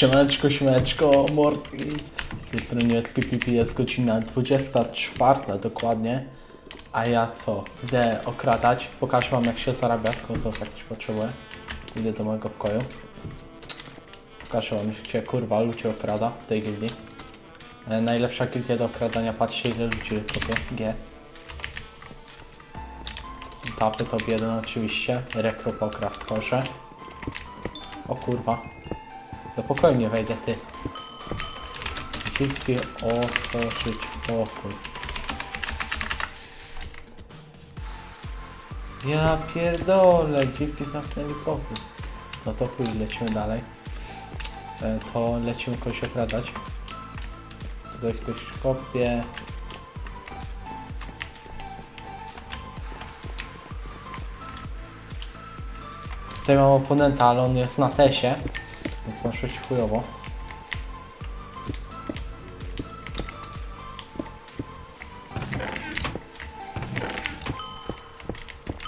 Siemaneczko, siemeczko, mordki. Z tej strony Niemiecki Pipi jest godzina 24 dokładnie. A ja co? Idę okradać. Pokażę wam jak się zarabia, skoro to jakiś potrzebuję. Idę do mojego pokoju. Pokażę wam gdzie kurwa ludzi okrada w tej gildii. E, najlepsza gildia do okradania, patrzcie ile ludzi kopie. G. Tapy top 1 oczywiście. Rekro po Craftkorze. O kurwa. Do pokoju nie wejdę, ty. Dziwki otworzyć pokój. Ja pierdolę, dziwki zamknęli pokój. No to chuj, lecimy dalej. E, to lecimy kogoś okradać. Tutaj ktoś kopie. Tutaj mam oponenta, ale on jest na tesie. Być chujowo.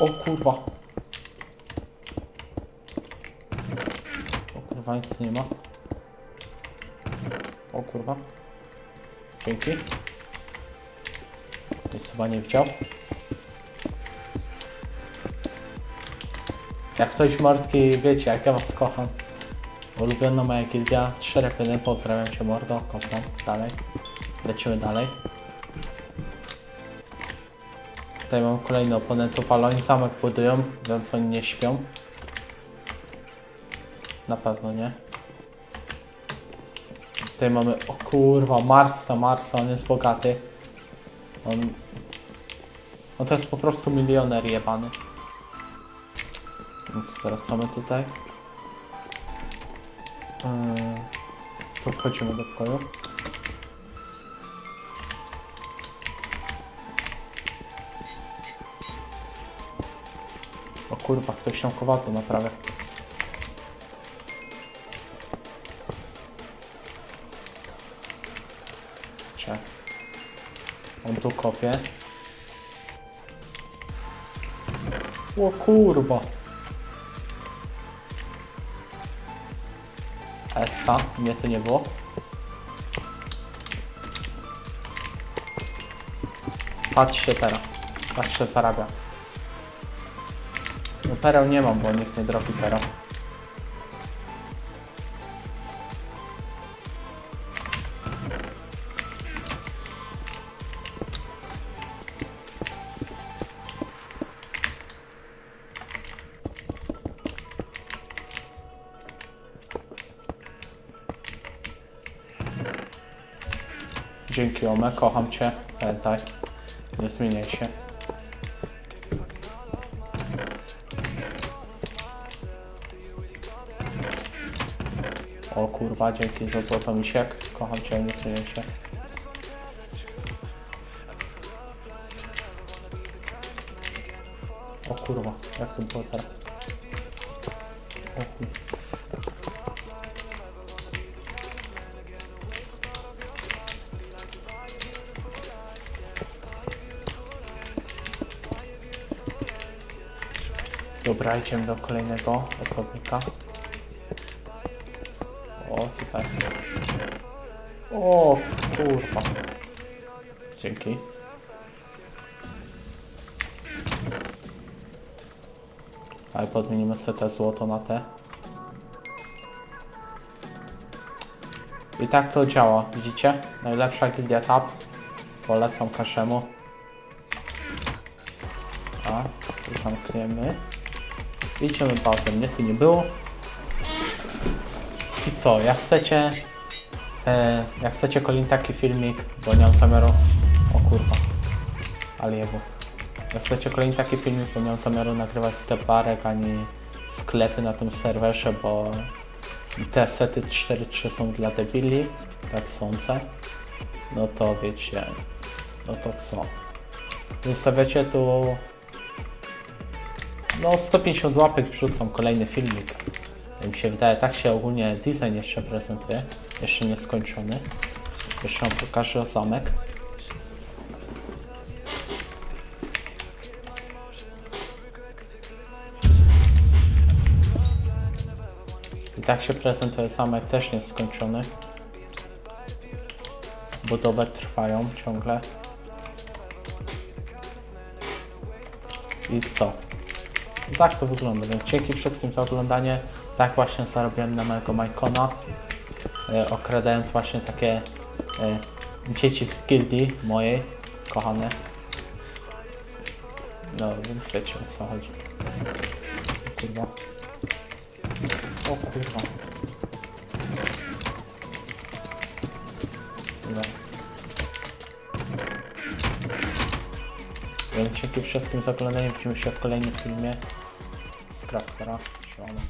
O kurwa. O kurwa, nic nie ma. O kurwa. Dzięki. Nic chyba nie widział. Jak coś mordki, wiecie, jak ja was kocham. Ulubiona moja gildia, trzy repyny, pozdrawiam cię mordo, kocham, dalej. Lecimy dalej. Tutaj mam kolejny oponentów, ale oni zamek budują, więc oni nie śpią. Na pewno nie. Tutaj mamy, o kurwa, Marsa, Marsa, on jest bogaty. On... On to jest po prostu milioner jebany. Więc wracamy tutaj. Yy, tu wchodzimy do pokoju. O kurwa, ktoś tam kowadło naprawia. Czek. On tu kopie. O kurwa. Essa, mnie to nie było. Patrzcie teraz. Tak się zarabia. No pereł nie mam, bo nikt nie dropi pereł. Dzięki Ome, kocham cię. Pamiętaj. Nie zmieniaj się. O kurwa, dzięki za złoto misiek. Kocham cię, nie zmieniaj się. O kurwa, jak to było teraz? Dobra, idziemy do kolejnego osobnika. O, tutaj. O, kurwa. Dzięki. Ale podmienimy sobie te złoto na te. I tak to działa, widzicie? Najlepsza gildia tab. Polecam każdemu. A, tu zamkniemy. Idziemy bazę, mnie tu nie było. I co, jak chcecie, e, jak chcecie kolin taki filmik, bo nie mam zamiaru, o kurwa, ale jebo. Jak chcecie kolin taki filmik, bo nie mam zamiaru nagrywać steparek ani sklepy na tym serwerze, bo te sety 4.3 są dla debili, tak sądzę. No to wiecie, no to co? Zostawiacie tu no 150 łapek wrzucam kolejny filmik. Mi się wydaje, tak się ogólnie design jeszcze prezentuje. Jeszcze nie skończony. Jeszcze wam pokażę zamek. I tak się prezentuje zamek też nie skończony. Budowy trwają ciągle. I co? Tak to wygląda, więc dzięki wszystkim za oglądanie. Tak właśnie zarobiłem na mojego Majkona. E, okradając właśnie takie e, dzieci w gildii mojej, kochane. No, więc wiecie o co chodzi. Kurwa. O kurwa. Więc dzięki wszystkim za oglądanie. Widzimy się w kolejnym filmie трактора. Що воно?